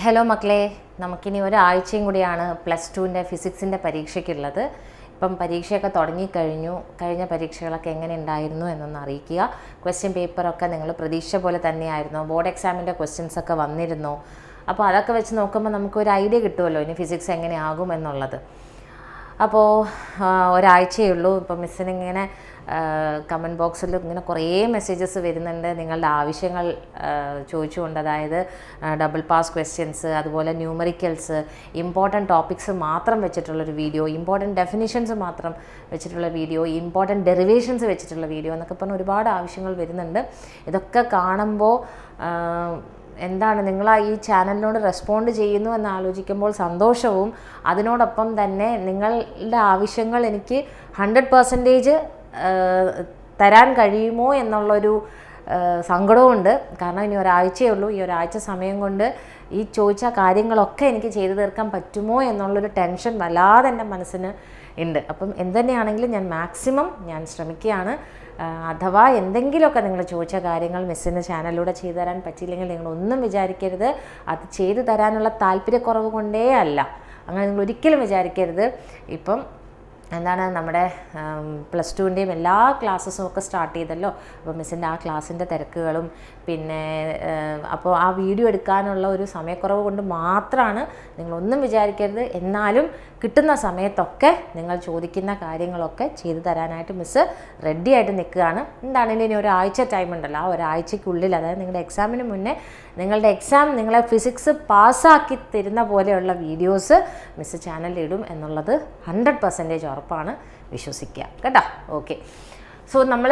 Hello മക്കളെ. നമുക്കിനി ഒരാഴ്ചയും കൂടിയാണ് പ്ലസ് ടുവിന്റെ ഫിസിക്സിന്റെ പരീക്ഷയ്ക്കുള്ളത്. ഇപ്പം പരീക്ഷയൊക്കെ തുടങ്ങിക്കഴിഞ്ഞു. കഴിഞ്ഞ പരീക്ഷകളൊക്കെ എങ്ങനെ ഉണ്ടായിരുന്നു എന്നൊന്ന് അറിയിക്കുക. ക്വസ്റ്റ്യൻ പേപ്പറൊക്കെ നിങ്ങൾ പ്രതീക്ഷ പോലെ തന്നെയായിരുന്നു. ബോർഡ് എക്സാമിന്റെ ക്വസ്റ്റ്യൻസ് ഒക്കെ വന്നിരുന്നു. അപ്പോൾ അതൊക്കെ വെച്ച് നോക്കുമ്പോൾ നമുക്കൊരു ഐഡിയ കിട്ടുമല്ലോ ഇനി ഫിസിക്സ് എങ്ങനെയാകും എന്നുള്ളത്. അപ്പോൾ ഒരാഴ്ചയേ ഉള്ളൂ. ഇപ്പം മിസ്സിനിങ്ങനെ കമന്റ് ബോക്സിൽ ഇങ്ങനെ കുറേ മെസ്സേജസ് വരുന്നുണ്ട്. നിങ്ങളുടെ ആവശ്യങ്ങൾ ചോദിച്ചുകൊണ്ട് അതായത് ഡബിൾ പാസ് ക്വസ്റ്റ്യൻസ് അതുപോലെ ന്യൂമറിക്കൽസ് ഇമ്പോർട്ടന്റ് ടോപ്പിക്സ് മാത്രം വെച്ചിട്ടുള്ളൊരു വീഡിയോ ഇമ്പോർട്ടന്റ് ഡെഫിനിഷൻസ് മാത്രം വെച്ചിട്ടുള്ള വീഡിയോ ഇമ്പോർട്ടന്റ് ഡെറിവേഷൻസ് വെച്ചിട്ടുള്ള വീഡിയോ എന്നൊക്കെ പറഞ്ഞ് ഒരുപാട് ആവശ്യങ്ങൾ വരുന്നുണ്ട്. ഇതൊക്കെ കാണുമ്പോൾ എന്താണ് നിങ്ങൾ ഈ ചാനലിനോട് റെസ്പോണ്ട് ചെയ്യുന്നു എന്ന് ആലോചിക്കുമ്പോൾ സന്തോഷവും അതിനോടൊപ്പം തന്നെ നിങ്ങളുടെ ആവശ്യങ്ങൾ എനിക്ക് ഹൺഡ്രഡ് പെർസെന്റേജ് തരാൻ കഴിയുമോ എന്നുള്ളൊരു സങ്കടവുമുണ്ട്. കാരണം ഇനി ഒരാഴ്ചയേ ഉള്ളൂ. ഈ ഒരാഴ്ച സമയം കൊണ്ട് ഈ ചോദിച്ച കാര്യങ്ങളൊക്കെ എനിക്ക് ചെയ്തു തീർക്കാൻ പറ്റുമോ എന്നുള്ളൊരു ടെൻഷൻ വല്ലാതെ എന്റെ മനസ്സിന് ഉണ്ട്. അപ്പം എന്തു തന്നെയാണെങ്കിലും ഞാൻ മാക്സിമം ഞാൻ ശ്രമിക്കുകയാണ്. അഥവാ എന്തെങ്കിലുമൊക്കെ നിങ്ങൾ ചോദിച്ച കാര്യങ്ങൾ മിസ്സിന്റെ ചാനലിലൂടെ ചെയ്തു തരാൻ പറ്റിയില്ലെങ്കിൽ നിങ്ങളൊന്നും വിചാരിക്കരുത്. അത് ചെയ്തു തരാനുള്ള താല്പര്യക്കുറവ് കൊണ്ടേ അല്ല. അങ്ങനെ നിങ്ങൾ ഒരിക്കലും വിചാരിക്കരുത്. ഇപ്പം എന്താണ് നമ്മുടെ പ്ലസ് ടുവിന്റെയും എല്ലാ ക്ലാസ്സസും ഒക്കെ സ്റ്റാർട്ട് ചെയ്തല്ലോ. അപ്പോൾ മിസ്സിന്റെ ആ ക്ലാസ്സിന്റെ തിരക്കുകളും പിന്നെ അപ്പോൾ ആ വീഡിയോ എടുക്കാനുള്ള ഒരു സമയക്കുറവ് കൊണ്ട് മാത്രമാണ് നിങ്ങളൊന്നും വിചാരിക്കരുത്. എന്നാലും കിട്ടുന്ന സമയത്തൊക്കെ നിങ്ങൾ ചോദിക്കുന്ന കാര്യങ്ങളൊക്കെ ചെയ്തു തരാനായിട്ട് മിസ്സ് റെഡി ആയിട്ട് നിൽക്കുകയാണ്. എന്താണെങ്കിലും ഇനി ഒരാഴ്ച ടൈം ഉണ്ടല്ലോ. ആ ഒരാഴ്ചയ്ക്കുള്ളിൽ അതായത് നിങ്ങളുടെ എക്സാമിന് മുന്നേ നിങ്ങളുടെ എക്സാം നിങ്ങളെ ഫിസിക്സ് പാസ്സാക്കി തരുന്ന പോലെയുള്ള വീഡിയോസ് മിസ് ചാനലിൽ ഇടും എന്നുള്ളത് ഹൺഡ്രഡ് പെർസെന്റേജ് ഉറപ്പാണ് വിശ്വസിക്കുക. കേട്ടോ? ഓക്കെ സോ നമ്മൾ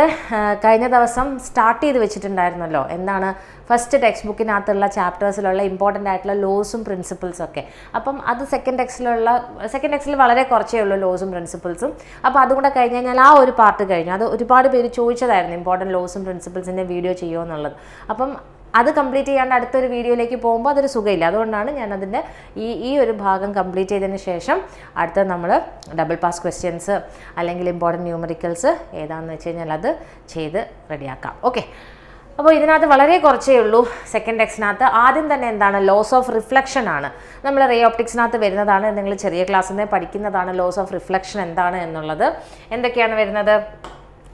കഴിഞ്ഞ ദിവസം സ്റ്റാർട്ട് ചെയ്ത് വെച്ചിട്ടുണ്ടായിരുന്നല്ലോ. എന്താണ്? ഫസ്റ്റ് ടെക്സ്റ്റ് ബുക്കിനകത്തുള്ള ചാപ്റ്റേഴ്സിലുള്ള ഇമ്പോർട്ടന്റ് ആയിട്ടുള്ള ലോസും പ്രിൻസിപ്പിൾസും ഒക്കെ. അപ്പം അത് സെക്കൻഡ് ടെക്സ്റ്റിലുള്ള സെക്കൻഡ് ടെക്സ്റ്റിൽ വളരെ കുറച്ചേ ഉള്ളൂ ലോസും പ്രിൻസിപ്പിൾസും അപ്പോൾ അതും കൂടെ കഴിഞ്ഞ് കഴിഞ്ഞാൽ ആ ഒരു പാർട്ട് കഴിഞ്ഞു. അത് ഒരുപാട് പേര് ചോദിച്ചതായിരുന്നു ഇമ്പോർട്ടന്റ് ലോസും പ്രിൻസിപ്പിൾസിന്റെ വീഡിയോ ചെയ്യുമോ എന്നുള്ളത്. അപ്പം അത് കംപ്ലീറ്റ് ചെയ്യാണ്ട് അടുത്തൊരു വീഡിയോയിലേക്ക് പോകുമ്പോൾ അതൊരു സുഖമില്ല. അതുകൊണ്ടാണ് ഞാൻ അതിന്റെ ഈ ഈ ഒരു ഭാഗം കംപ്ലീറ്റ് ചെയ്തതിന് ശേഷം അടുത്ത നമ്മൾ ഡബിൾ പാസ് ക്വസ്റ്റ്യൻസ് അല്ലെങ്കിൽ ഇമ്പോർട്ടന്റ് ന്യൂമറിക്കൽസ് ഏതാണെന്ന് വെച്ച് കഴിഞ്ഞാൽ അത് ചെയ്ത് റെഡിയാക്കാം. ഓക്കെ അപ്പോൾ ഇതിനകത്ത് വളരെ കുറച്ചേ ഉള്ളൂ സെക്കൻഡ് എക്സിനകത്ത് ആദ്യം തന്നെ എന്താണ്? ലോസ് ഓഫ് റിഫ്ലക്ഷൻ ആണ്. നമ്മൾ റേ ഓപ്റ്റിക്സിനകത്ത് വരുന്നതാണ്. നിങ്ങൾ ചെറിയ ക്ലാസ്സിൽ നിന്ന് പഠിക്കുന്നതാണ്. ലോസ് ഓഫ് റിഫ്ലക്ഷൻ എന്താണ് എന്നുള്ളത്. എന്തൊക്കെയാണ് വരുന്നത്?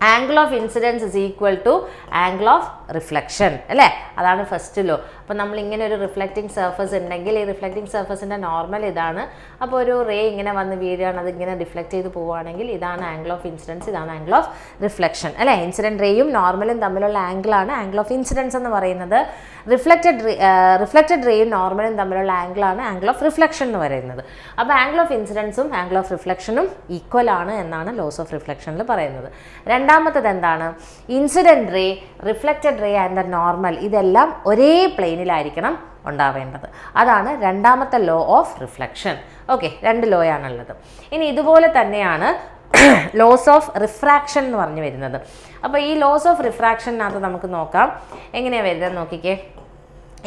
Angle of incidence is equal to angle of reflection അല്ലേ? അതാണ് ഫസ്റ്റ് ലോ അപ്പോൾ നമ്മൾ ഇങ്ങനെ ഒരു റിഫ്ലക്റ്റിംഗ് സർഫസ് ഉണ്ടെങ്കിൽ ഈ റിഫ്ലക്റ്റിംഗ് സർഫസിന്റെ നോർമൽ ഇതാണ്. അപ്പോൾ ഒരു റേ ഇങ്ങനെ വന്ന് വീഴുകയാണ് അതിങ്ങനെ റിഫ്ലക്റ്റ് ചെയ്ത് പോവുകയാണെങ്കിൽ ഇതാണ് ആംഗിൾ ഓഫ് ഇൻസിഡൻസ് ഇതാണ് ആംഗിൾ ഓഫ് റിഫ്ലക്ഷൻ അല്ലേ? ഇൻസിഡന്റ് റേയും നോർമലും തമ്മിലുള്ള ആംഗിളാണ് ആംഗിൾ ഓഫ് ഇൻസിഡൻസ് എന്ന് പറയുന്നത് റിഫ്ലക്റ്റഡ് റിഫ്ലക്റ്റഡ് റേയും നോർമലും തമ്മിലുള്ള ആംഗിളാണ് ആംഗിൾ ഓഫ് റിഫ്ലക്ഷൻ എന്ന് പറയുന്നത്. അപ്പോൾ ആംഗിൾ ഓഫ് ഇൻസിഡൻസും ആംഗിൾ ഓഫ് റിഫ്ലക്ഷനും ഈക്വൽ ആണ് എന്നാണ് ലോസ് ഓഫ് റിഫ്ലക്ഷനിൽ പറയുന്നത്. രണ്ടാമത്തത് എന്താണ്? Incident ray reflected ray and the normal ഇതെല്ലാം ഒരേ പ്ലെയിനിലായിരിക്കണം ഉണ്ടാവേണ്ടത്. അതാണ് രണ്ടാമത്തെ ലോ ഓഫ് റിഫ്ലക്ഷൻ ഓക്കെ രണ്ട് ലോയാണുള്ളത് ഇനി ഇതുപോലെ തന്നെയാണ് ലോസ് ഓഫ് റിഫ്രാക്ഷൻ എന്ന് പറഞ്ഞു വരുന്നത്. അപ്പോൾ ഈ ലോസ് ഓഫ് റിഫ്രാക്ഷനകത്ത് നമുക്ക് നോക്കാം. എങ്ങനെയാണ് വരുന്നത് നോക്കിക്കേ.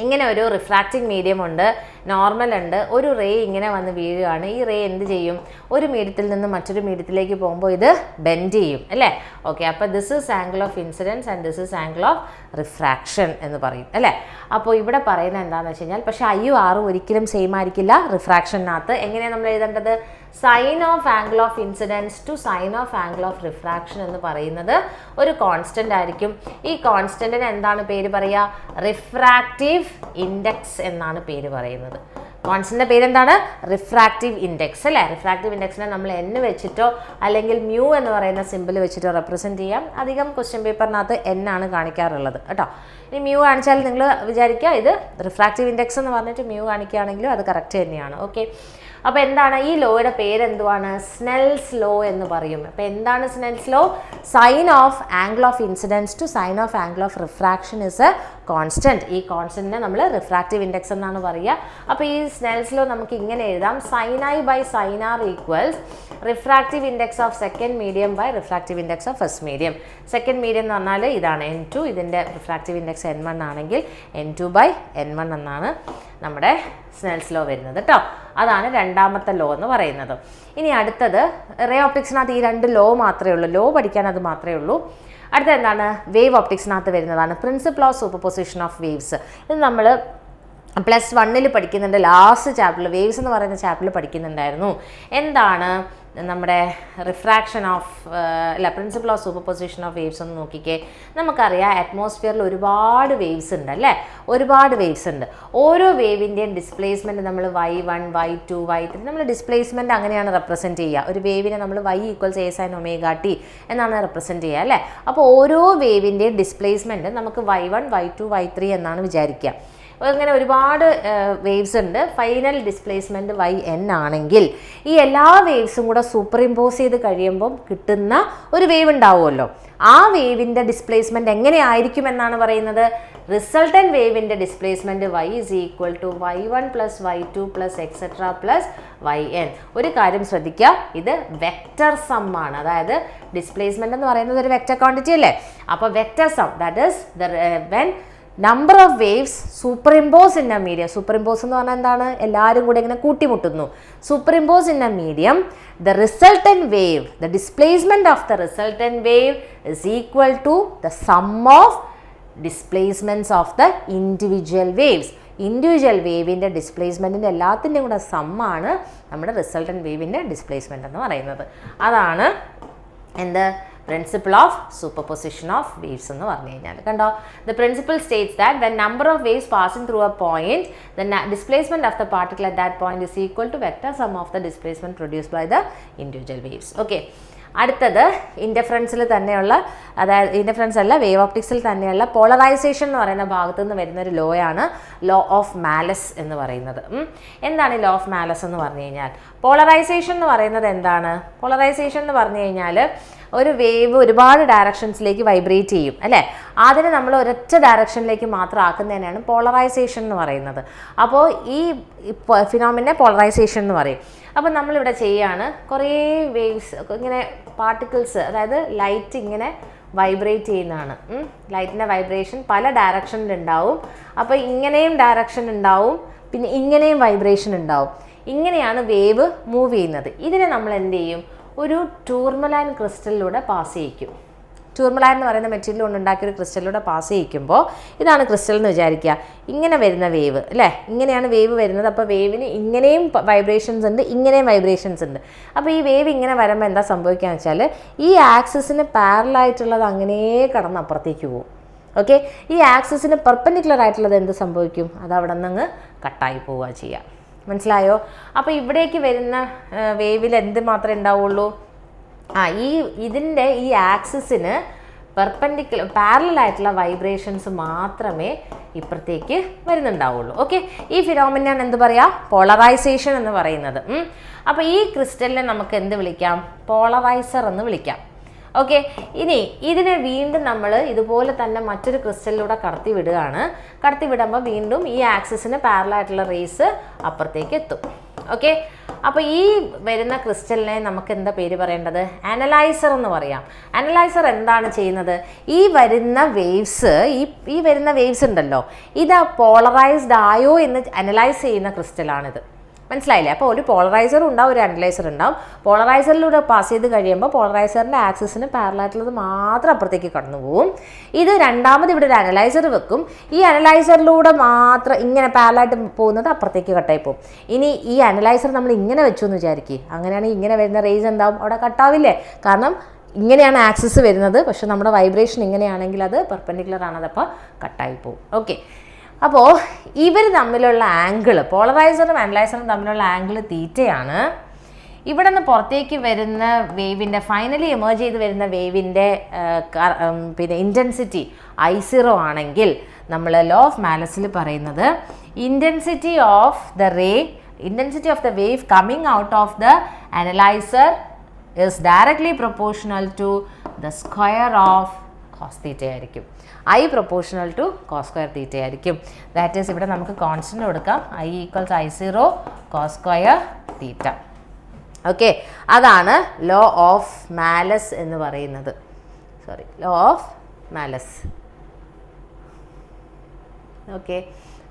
ഇങ്ങനെ ഒരു റിഫ്രാക്റ്റിംഗ് മീഡിയം ഉണ്ട് നോർമൽ ഉണ്ട്. ഒരു റേ ഇങ്ങനെ വന്ന് വീഴുകയാണ്. ഈ റേ എന്ത് ചെയ്യും? ഒരു മീഡിയത്തിൽ നിന്ന് മറ്റൊരു മീഡിയത്തിലേക്ക് പോകുമ്പോൾ ഇത് ബെൻഡ് ചെയ്യും അല്ലേ? ഓക്കെ അപ്പോൾ this is angle of incidence and this is angle of refraction എന്ന് പറയും അല്ലേ? അപ്പോൾ ഇവിടെ പറയുന്നത് എന്താണെന്ന് വെച്ച് കഴിഞ്ഞാൽ പക്ഷേ ഐ ആറും ഒരിക്കലും സെയിം ആയിരിക്കില്ല റിഫ്രാക്ഷനകത്ത് എങ്ങനെയാണ് നമ്മൾ എഴുതേണ്ടത്? Sine of angle of incidence to sine of angle of refraction എന്ന് പറയുന്നത് ഒരു കോൺസ്റ്റന്റ് ആയിരിക്കും. ഈ കോൺസ്റ്റന്റിന് എന്താണ് പേര് പറയുക? റിഫ്രാക്റ്റീവ് ഇൻഡെക്സ് എന്നാണ് പേര് പറയുന്നത്. കോൺസ്റ്റന്റെ പേരെന്താണ് റിഫ്രാക്റ്റീവ് ഇൻഡെക്സ് അല്ലേ? റിഫ്രാക്റ്റീവ് ഇൻഡെക്സിനെ നമ്മൾ എൻ വെച്ചിട്ടോ അല്ലെങ്കിൽ മ്യൂ എന്ന് പറയുന്ന സിമ്പിൾ വെച്ചിട്ടോ റെപ്രസെന്റ് ചെയ്യാം. അധികം ക്വസ്റ്റ്യൻ പേപ്പറിനകത്ത് എൻ ആണ് കാണിക്കാറുള്ളത്. കേട്ടോ? ഇനി മ്യൂ കാണിച്ചാൽ നിങ്ങൾ വിചാരിക്കുക ഇത് റിഫ്രാക്റ്റീവ് ഇൻഡെക്സ് എന്ന് പറഞ്ഞിട്ട് മ്യൂ കാണിക്കുകയാണെങ്കിലും അത് കറക്റ്റ് തന്നെയാണ്. ഓക്കെ അപ്പോൾ എന്താണ് ഈ ലോയുടെ പേരെന്തുവാണ്? സ്നെൽസ് ലോ എന്ന് പറയും. അപ്പോൾ എന്താണ് Snell's law sine of angle of incidence to sine of angle of refraction is a constant ഈ കോൺസ്റ്റന്റിനെ നമ്മൾ റിഫ്രാക്റ്റീവ് ഇൻഡെക്സ് എന്നാണ് പറയുക. അപ്പോൾ ഈ സ്നെൽസ് ലോ നമുക്ക് ഇങ്ങനെ എഴുതാം. Sine I by sine R equals refractive index of second medium by refractive index of first medium second medium എന്ന് പറഞ്ഞാൽ ഇതാണ് എൻ ടു ഇതിന്റെ റിഫ്രാക്റ്റീവ് ഇൻഡെക്സ് എൻ വൺ ആണെങ്കിൽ N two by N one എന്നാണ് നമ്മുടെ സ്നെൽസ് ലോ വരുന്നത് കേട്ടോ അതാണ് രണ്ടാമത്തെ ലോ എന്ന് പറയുന്നത്. ഇനി അടുത്തത് റേ ഓപ്റ്റിക്സിനകത്ത് ഈ രണ്ട് ലോ മാത്രമേ ഉള്ളൂ. ലോ പഠിക്കാൻ അത് മാത്രമേ ഉള്ളൂ. അടുത്ത എന്താണ്? വേവ് ഓപ്റ്റിക്സിനകത്ത് വരുന്നതാണ്. Principle of superposition of waves ഇത് നമ്മൾ പ്ലസ് വണ്ണിൽ പഠിക്കുന്നുണ്ട്. ലാസ്റ്റ് ചാപ്റ്ററിൽ വേവ്സ് എന്ന് പറയുന്ന ചാപ്റ്ററിൽ പഠിക്കുന്നുണ്ടായിരുന്നു. എന്താണ്? നമ്മുടെ റിഫ്രാക്ഷൻ ഓഫ് അല്ല principle of superposition of waves ഒന്ന് നോക്കിക്കേ. നമുക്കറിയാം അറ്റ്മോസ്ഫിയറിൽ ഒരുപാട് വേവ്സ് ഉണ്ട് അല്ലേ? ഒരുപാട് വേവ്സ് ഉണ്ട്. ഓരോ വേവിന്റെയും ഡിസ്പ്ലേസ്മെന്റ് നമ്മൾ Y one Y two Y three നമ്മൾ ഡിസ്പ്ലേസ്മെന്റ് അങ്ങനെയാണ് റെപ്രസെന്റ് ചെയ്യുക. ഒരു വേവിനെ നമ്മൾ Y equals A sine omega T എന്നാണ് റെപ്രസെന്റ് ചെയ്യുക അല്ലേ? അപ്പോൾ ഓരോ വേവിന്റെയും ഡിസ്പ്ലേസ്മെന്റ് നമുക്ക് Y one Y two Y three എന്നാണ് വിചാരിക്കുക. അങ്ങനെ ഒരുപാട് വേവ്സ് ഉണ്ട്. ഫൈനൽ ഡിസ്പ്ലേസ്മെന്റ് വൈ എൻ ആണെങ്കിൽ ഈ എല്ലാ വേവ്സും കൂടെ സൂപ്പർ ഇമ്പോസ് ചെയ്ത് കഴിയുമ്പം കിട്ടുന്ന ഒരു വേവ് ഉണ്ടാവുമല്ലോ. ആ വേവിന്റെ ഡിസ്പ്ലേസ്മെന്റ് എങ്ങനെയായിരിക്കും എന്നാണ് പറയുന്നത്? റിസൾട്ടൻ വേവിന്റെ displacement Y is equal to Y one plus Y two plus etcetera plus Y N ഒരു കാര്യം ശ്രദ്ധിക്കുക ഇത് വെക്റ്റർ സം ആണ്. അതായത് ഡിസ്പ്ലേസ്മെന്റ് എന്ന് പറയുന്നത് ഒരു വെക്റ്റർ ക്വാണ്ടിറ്റി അല്ലേ? അപ്പോൾ vector sum that is the when number of waves superimpose in a medium superimpose എന്ന് പറഞ്ഞാൽ എന്താണ്? എല്ലാവരും കൂടെ ഇങ്ങനെ കൂട്ടിമുട്ടുന്നു. Superimpose in a medium the resultant wave the displacement of the resultant wave is equal to the sum of displacements of the individual waves individual വേവിന്റെ ഡിസ്പ്ലേസ്മെന്റിന്റെ എല്ലാത്തിന്റെയും കൂടെ സമ്മാണ് നമ്മുടെ റിസൾട്ടൻ വേവിന്റെ ഡിസ്പ്ലേസ്മെന്റ് എന്ന് പറയുന്നത്. അതാണ് എന്ത്? Principle of superposition of waves എന്ന് പറഞ്ഞു കഴിഞ്ഞാൽ. കണ്ടോ? The principle states that the number of waves passing through a point the displacement of the particle at that point is equal to vector sum of the displacement produce by the individual waves okay അടുത്തത് ഇൻഡഫറൻസിൽ തന്നെയുള്ള അതായത് interference അല്ല wave ഓപ്റ്റിക്സിൽ തന്നെയുള്ള polarisation എന്ന് പറയുന്ന ഭാഗത്തു നിന്ന് വരുന്ന ഒരു ലോ ആണ് ലോ ഓഫ് മാലസ് എന്ന് പറയുന്നത്. എന്താണ് ലോ ഓഫ് മാലസ് എന്ന് പറഞ്ഞു കഴിഞ്ഞാൽ? പോളറൈസേഷൻ എന്ന് പറയുന്നത് എന്താണ്? പോളറൈസേഷൻ എന്ന് പറഞ്ഞു കഴിഞ്ഞാൽ ഒരു വേവ് ഒരുപാട് ഡയറക്ഷൻസിലേക്ക് വൈബ്രേറ്റ് ചെയ്യും അല്ലേ? അതിനെ നമ്മൾ ഒരൊറ്റ ഡയറക്ഷനിലേക്ക് മാത്രം ആക്കുന്നതിനാണ് പോളറൈസേഷൻ എന്ന് പറയുന്നത്. അപ്പോൾ ഈ ഫിനോമിനെ പോളറൈസേഷൻ എന്ന് പറയും. അപ്പോൾ നമ്മളിവിടെ ചെയ്യുകയാണ് കുറേ വേവ്സ് ഇങ്ങനെ പാർട്ടിക്കിൾസ് അതായത് ലൈറ്റ് ഇങ്ങനെ വൈബ്രേറ്റ് ചെയ്യുന്നതാണ്. ലൈറ്റിന്റെ വൈബ്രേഷൻ പല ഡയറക്ഷനിലുണ്ടാവും അപ്പോൾ ഇങ്ങനെയും ഡയറക്ഷൻ ഉണ്ടാവും പിന്നെ ഇങ്ങനെയും വൈബ്രേഷൻ ഉണ്ടാവും. ഇങ്ങനെയാണ് വേവ് മൂവ് ചെയ്യുന്നത്. ഇതിനെ നമ്മൾ എന്ത് ചെയ്യും? ഒരു ടൂർമലൈൻ ക്രിസ്റ്റലിലൂടെ പാസ് ചെയ്യിക്കും. ടൂർമലൈൻ എന്ന് പറയുന്ന മെറ്റീരിയൽ കൊണ്ട് ഉണ്ടാക്കിയ ഒരു ക്രിസ്റ്റലിലൂടെ പാസ് ചെയ്യിക്കുമ്പോൾ ഇതാണ് ക്രിസ്റ്റൽ എന്ന് വിചാരിക്കുക. ഇങ്ങനെ വരുന്ന വേവ് അല്ലേ? ഇങ്ങനെയാണ് വേവ് വരുന്നത്. അപ്പോൾ വേവിന് ഇങ്ങനെയും വൈബ്രേഷൻസ് ഉണ്ട് ഇങ്ങനെയും വൈബ്രേഷൻസ് ഉണ്ട്. അപ്പോൾ ഈ വേവ് ഇങ്ങനെ വരുമ്പോൾ എന്താ സംഭവിക്കുക വെച്ചാൽ ഈ ആക്സിസിന് പാരലായിട്ടുള്ളത് അങ്ങനെ കടന്ന് അപ്പുറത്തേക്ക് പോകും. ഓക്കെ ഈ ആക്സിസിന് പെർപ്പൻഡിക്കുലർ ആയിട്ടുള്ളത് എന്ത് സംഭവിക്കും? അത് അവിടെ നിന്ന് കട്ടായി പോവുക ചെയ്യുക. മനസ്സിലായോ? അപ്പോൾ ഇവിടേക്ക് വരുന്ന വേവിൽ എന്ത് മാത്രമേ ഉണ്ടാവുള്ളൂ? ആ ഈ ഇതിന്റെ ഈ ആക്സിസിന് പെർപ്പൻഡിക്കുലർ പാരലൽ ആയിട്ടുള്ള വൈബ്രേഷൻസ് മാത്രമേ ഇപ്പുറത്തേക്ക് വരുന്നുണ്ടാവുള്ളൂ. ഓക്കെ? ഈ ഫിനോമിനാണ് എന്ത് പറയുക പോളറൈസേഷൻ എന്ന് പറയുന്നത്. അപ്പോൾ ഈ ക്രിസ്റ്റലിനെ നമുക്ക് എന്ത് വിളിക്കാം? പോളറൈസർ എന്ന് വിളിക്കാം. ഓക്കെ ഇനി ഇതിനെ വീണ്ടും നമ്മൾ ഇതുപോലെ തന്നെ മറ്റൊരു ക്രിസ്റ്റലിലൂടെ കടത്തി വിടുകയാണ്. കടത്തി വിടുമ്പോൾ വീണ്ടും ഈ ആക്സിസിന് പാരലായിട്ടുള്ള റേസ് അപ്പുറത്തേക്ക് എത്തും. ഓക്കെ അപ്പോൾ ഈ വരുന്ന ക്രിസ്റ്റലിനെ നമുക്ക് എന്താ പേര് പറയേണ്ടത്? അനലൈസർ എന്ന് പറയാം. അനലൈസർ എന്താണ് ചെയ്യുന്നത്? ഈ വരുന്ന വേവ്സ് ഈ ഈ വരുന്ന വേവ്സ് ഉണ്ടല്ലോ ഇത് പോളറൈസ്ഡ് ആയോ എന്ന് അനലൈസ് ചെയ്യുന്ന ക്രിസ്റ്റലാണിത്. മനസ്സിലായില്ലേ? അപ്പോൾ ഒരു പോളറൈസർ ഉണ്ടാവും ഒരു അനലൈസർ ഉണ്ടാവും. പോളറൈസറിലൂടെ പാസ് ചെയ്ത് കഴിയുമ്പോൾ പോളറൈസറിന്റെ ആക്സിസിന് പാരലായിട്ടുള്ളത് മാത്രം അപ്പുറത്തേക്ക് കടന്നു പോകും ഇത് രണ്ടാമത് ഇവിടെ ഒരു അനലൈസർ വെക്കും. ഈ അനലൈസറിലൂടെ മാത്രം ഇങ്ങനെ പാരലായിട്ട് പോകുന്നത് അപ്പുറത്തേക്ക് കട്ടായി പോകും ഇനി ഈ അനലൈസർ നമ്മൾ ഇങ്ങനെ വെച്ചു എന്ന് വിചാരിക്കുക അങ്ങനെയാണെങ്കിൽ ഇങ്ങനെ വരുന്ന റേസ് എന്താവും? അവിടെ കട്ടാവില്ലേ? കാരണം ഇങ്ങനെയാണ് ആക്സസ് വരുന്നത്. പക്ഷെ നമ്മുടെ വൈബ്രേഷൻ ഇങ്ങനെയാണെങ്കിൽ അത് പെർപ്പൻഡിക്കുലർ ആണ് അതപ്പോൾ കട്ടായി പോകും ഓക്കെ അപ്പോൾ ഇവർ തമ്മിലുള്ള ആംഗിൾ പോളറൈസറും അനലൈസറും തമ്മിലുള്ള ആംഗിൾ തീറ്റയാണ്. ഇവിടെ നിന്ന് പുറത്തേക്ക് വരുന്ന വേവിന്റെ ഫൈനലി എമേർജ് ചെയ്ത് വരുന്ന വേവിന്റെ പിന്നെ ഇന്റൻസിറ്റി ഐ സീറോ ആണെങ്കിൽ നമ്മൾ ലോ ഓഫ് മാലസിൽ പറയുന്നത് intensity of the ray intensity of the wave coming out of the analyser is directly proportional to the square of cos theta ആയിരിക്കും. I proportional to cos square theta ആയിരിക്കും. That is ഇവിടെ നമുക്ക് constant കൊടുക്കാം. I equals I zero cos square theta okay അതാണ് law of Malus എന്ന് പറയുന്നത്. Sorry law of Malus okay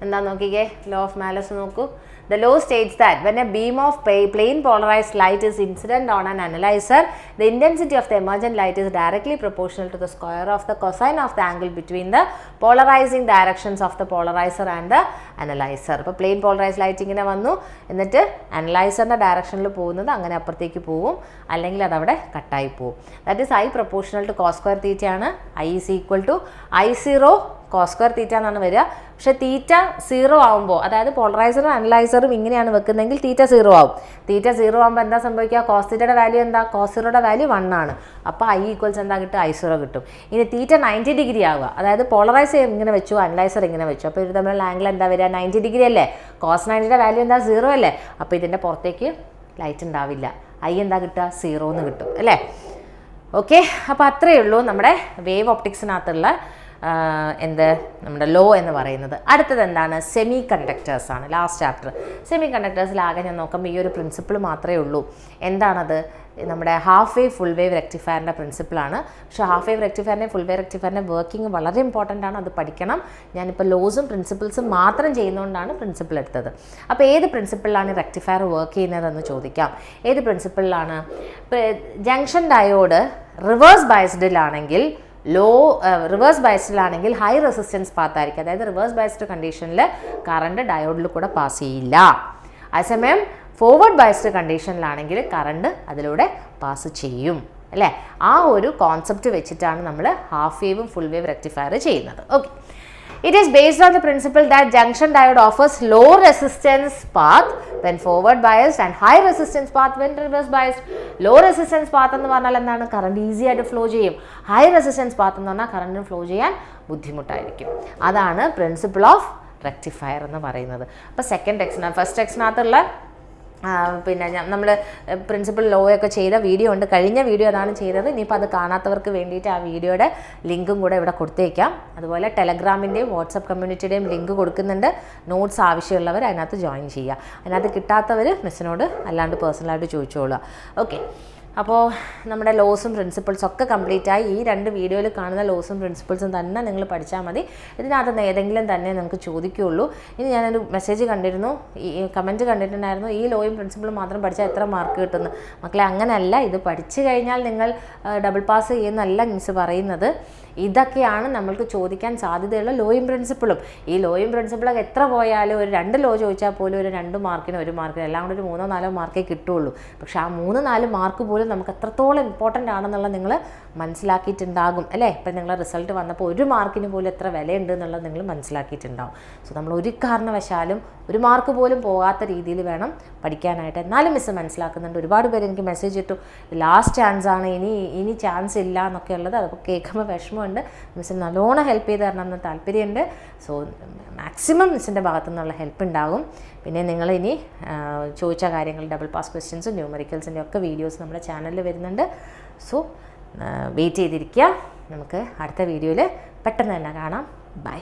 എന്താ നോക്കിക്കേ? ലോ ഓഫ് മാലസ് നോക്കൂ. The law states that when a beam of plane polarised light is incident on an analyser the intensity of the emergent light is directly proportional to the square of the cosine of the angle between the polarising directions of the polariser and the analyser ഇപ്പോൾ plane polarise light ഇങ്ങനെ വന്നു. എന്നിട്ട് അനലൈസറിന്റെ ഡയറക്ഷനിൽ പോകുന്നത് അങ്ങനെ അപ്പുറത്തേക്ക് പോവും. അല്ലെങ്കിൽ അതവിടെ കട്ടായി പോവും. That is I proportional to cos square തീറ്റയാണ് I is equal to I zero cos square theta എന്നാണ് വരിക. പക്ഷേ തീറ്റ സീറോ ആകുമ്പോൾ അതായത് പോളറൈസറും അനലൈസറും ഇങ്ങനെയാണ് വെക്കുന്നതെങ്കിൽ തീറ്റ സീറോ ആവും. തീറ്റ സീറോ ആകുമ്പോൾ എന്താ സംഭവിക്കുക? കോസ് തീറ്റയുടെ വാല്യൂ എന്താ? കോസ് സീറോയുടെ വാല്യൂ വൺ ആണ്. അപ്പോൾ ഐ ഈക്വൽസ് എന്താ കിട്ടും ഐ സീറോ കിട്ടും. ഇനി തീറ്റ നയന്റി ഡിഗ്രി ആവുക. അതായത് പോളറൈസർ ഇങ്ങനെ വെച്ചു അനലൈസർ ഇങ്ങനെ വെച്ചു. അപ്പോൾ ഇത് തമ്മിലുള്ള ആംഗിൾ എന്താ വരിക? നയന്റി ഡിഗ്രി അല്ലേ? കോസ് നയന്റിയുടെ വാല്യൂ എന്താ? സീറോ അല്ലേ? അപ്പോൾ ഇതിന്റെ പുറത്തേക്ക് ലൈറ്റ് ഉണ്ടാവില്ല. ഐ എന്താ കിട്ടുക? സീറോ എന്ന് കിട്ടും. അല്ലേ? ഓക്കെ അപ്പോൾ അത്രയേ ഉള്ളൂ നമ്മുടെ വേവ് ഒപ്റ്റിക്സിനകത്തുള്ള ആ, എന്ത്? നമ്മുടെ ലോ എന്ന് പറയുന്നത്. അടുത്തത് എന്താണ്? സെമി കണ്ടക്ടേഴ്സ് ആണ് ലാസ്റ്റ് ചാപ്റ്റർ സെമി കണ്ടക്ടേഴ്സിലാകെ ഞാൻ നോക്കുമ്പോൾ ഈ ഒരു പ്രിൻസിപ്പിൾ മാത്രമേ ഉള്ളൂ. എന്താണത്? നമ്മുടെ ഹാഫ് വേവ് ഫുൾ വേവ് റെക്ടിഫയറിന്റെ പ്രിൻസിപ്പിളാണ് പക്ഷേ ഹാഫ് വേവ് റെക്ടിഫയറിന്റെ ഫുൾ വേവ് റെക്ടിഫയറിന്റെ വർക്കിംഗ് വളരെ ഇമ്പോർട്ടന്റ് ആണ്. അത് പഠിക്കണം. ഞാനിപ്പോൾ ലോസും പ്രിൻസിപ്പിൾസും മാത്രം ചെയ്യുന്നതുകൊണ്ടാണ് പ്രിൻസിപ്പിൾ എടുത്തത്. അപ്പോൾ ഏത് പ്രിൻസിപ്പിളിലാണ് റെക്ടിഫയർ വർക്ക് ചെയ്യുന്നതെന്ന് ചോദിക്കാം. ഏത് പ്രിൻസിപ്പിളിലാണ് ജംഗ്ഷൻ ഡയോഡ് റിവേഴ്സ് ബയസ്ഡിലാണെങ്കിൽ ലോ റിവേഴ്സ് ബയസ്ഡിലാണെങ്കിൽ ഹൈ റെസിസ്റ്റൻസ് പാത്തായിരിക്കും അതായത് റിവേഴ്സ് ബയസ്ഡ് കണ്ടീഷനിൽ കറണ്ട് ഡയോഡിൽ കൂടെ പാസ് ചെയ്യില്ല. അതേസമയം ഫോർവേഡ് ബയസ്ഡ് കണ്ടീഷനിലാണെങ്കിൽ കറണ്ട് അതിലൂടെ പാസ് ചെയ്യും. അല്ലേ? ആ ഒരു കോൺസെപ്റ്റ് വെച്ചിട്ടാണ് നമ്മൾ ഹാഫ് വേവും ഫുൾ വേവ് റെക്ടിഫയർ ചെയ്യുന്നത്. Okay It is based on the principle that junction diode offers low resistance path when forward biased and high resistance path when reverse biased. Low resistance path എന്ന് പറഞ്ഞാൽ എന്താണ് current easy ആയിട്ട് flow ചെയ്യും high resistance path എന്ന് പറഞ്ഞാൽ കറണ്ടിന് flow ചെയ്യാൻ ബുദ്ധിമുട്ടായിരിക്കും അതാണ് പ്രിൻസിപ്പിൾ ഓഫ് റെക്ടിഫയർ എന്ന് പറയുന്നത് അപ്പോൾ സെക്കൻഡ് ടെക്സ്റ്റിന് ഫസ്റ്റ് ടെക്സ്റ്റിനകത്തുള്ള ആ, പിന്നെ നമ്മൾ പ്രിൻസിപ്പൽ ലോ ഒക്കെ ചെയ്ത വീഡിയോ ഉണ്ട്. കഴിഞ്ഞ വീഡിയോ അതാണ് ചെയ്തത്. ഇനിയിപ്പോൾ അത് കാണാത്തവർക്ക് വേണ്ടിയിട്ട് ആ വീഡിയോയുടെ ലിങ്കും കൂടെ ഇവിടെ കൊടുത്തേക്കാം. അതുപോലെ ടെലഗ്രാമിന്റെയും വാട്സപ്പ് കമ്മ്യൂണിറ്റിയുടെയും ലിങ്ക് കൊടുക്കുന്നുണ്ട്. നോട്ട്സ് ആവശ്യമുള്ളവർ അതിനകത്ത് ജോയിൻ ചെയ്യുക. അതിനകത്ത് കിട്ടാത്തവർ മിസ്സിനോട് അല്ലാണ്ട് പേഴ്സണലായിട്ട് ചോദിച്ചോളുക. ഓക്കെ അപ്പോൾ നമ്മുടെ ലോസും പ്രിൻസിപ്പിൾസും ഒക്കെ കംപ്ലീറ്റ് ആയി ഈ രണ്ട് വീഡിയോയിൽ കാണുന്ന ലോസും പ്രിൻസിപ്പിൾസും തന്നെ നിങ്ങൾ പഠിച്ചാൽ മതി. ഇതിനകത്ത് ഏതെങ്കിലും തന്നെ നിങ്ങൾക്ക് ചോദിക്കുകയുള്ളൂ. ഇനി ഞാനൊരു മെസ്സേജ് കണ്ടിരുന്നു ഈ കമന്റ് കണ്ടിട്ടുണ്ടായിരുന്നു ഈ ലോയും പ്രിൻസിപ്പിളും മാത്രം പഠിച്ചാൽ എത്ര മാർക്ക് കിട്ടുന്നു. മക്കളെ അങ്ങനെയല്ല ഇത് പഠിച്ചു കഴിഞ്ഞാൽ നിങ്ങൾ ഡബിൾ പാസ് ചെയ്യുന്നല്ല മിസ് പറയുന്നത്. ഇതൊക്കെയാണ് നമ്മൾക്ക് ചോദിക്കാൻ സാധ്യതയുള്ള ലോയും പ്രിൻസിപ്പിളും ഈ ലോയും പ്രിൻസിപ്പിളൊക്കെ എത്ര പോയാലും ഒരു രണ്ട് ലോ ചോദിച്ചാൽ പോലും ഒരു രണ്ട് മാർക്കിന് ഒരു മാർക്കിന് എല്ലാം കൂടി ഒരു മൂന്നോ നാലോ മാർക്കേ കിട്ടുള്ളൂ. പക്ഷേ ആ മൂന്ന് നാല് മാർക്ക് പോലും നമുക്ക് എത്രത്തോളം ഇമ്പോർട്ടന്റ് ആണെന്നുള്ളത് നിങ്ങൾ മനസ്സിലാക്കിയിട്ടുണ്ടാകും അല്ലേ? ഇപ്പം നിങ്ങളെ റിസൾട്ട് വന്നപ്പോൾ ഒരു മാർക്കിന് പോലും എത്ര വിലയുണ്ട് എന്നുള്ളത് നിങ്ങൾ മനസ്സിലാക്കിയിട്ടുണ്ടാവും. സോ നമ്മൾ ഒരു കാരണവശാലും ഒരു മാർക്ക് പോലും പോകാത്ത രീതിയിൽ വേണം പഠിക്കാനായിട്ട്. എന്നാലും മിസ് മനസ്സിലാക്കുന്നുണ്ട്. ഒരുപാട് പേര് എനിക്ക് മെസ്സേജ് ഇട്ടു. ലാസ്റ്റ് ചാൻസ് ആണ്. ഇനി ഇനി ചാൻസ് ഇല്ല എന്നൊക്കെ ഉള്ളത്. അതൊക്കെ കേൾക്കുമ്പോൾ വിഷമമുണ്ട്. മിസ്സിന് നല്ലോണം ഹെൽപ്പ് ചെയ്ത് തരണം എന്ന് താല്പര്യമുണ്ട്. സോ മാക്സിമം മിസ്സിന്റെ ഭാഗത്തു നിന്നുള്ള ഹെൽപ്പ് ഉണ്ടാകും. പിന്നെ നിങ്ങൾ ഇനി ചോദിച്ച കാര്യങ്ങൾ ഡബിൾ പാസ് ക്വസ്റ്റ്യൻസും ന്യൂമറിക്കൽസിന്റെ ഒക്കെ വീഡിയോസ് നമ്മുടെ ചാനലിൽ വരുന്നുണ്ട്. സോ വെയിറ്റ് ചെയ്തിരിക്കുക നമുക്ക് അടുത്ത വീഡിയോയിൽ പെട്ടെന്ന് തന്നെ കാണാം. ബൈ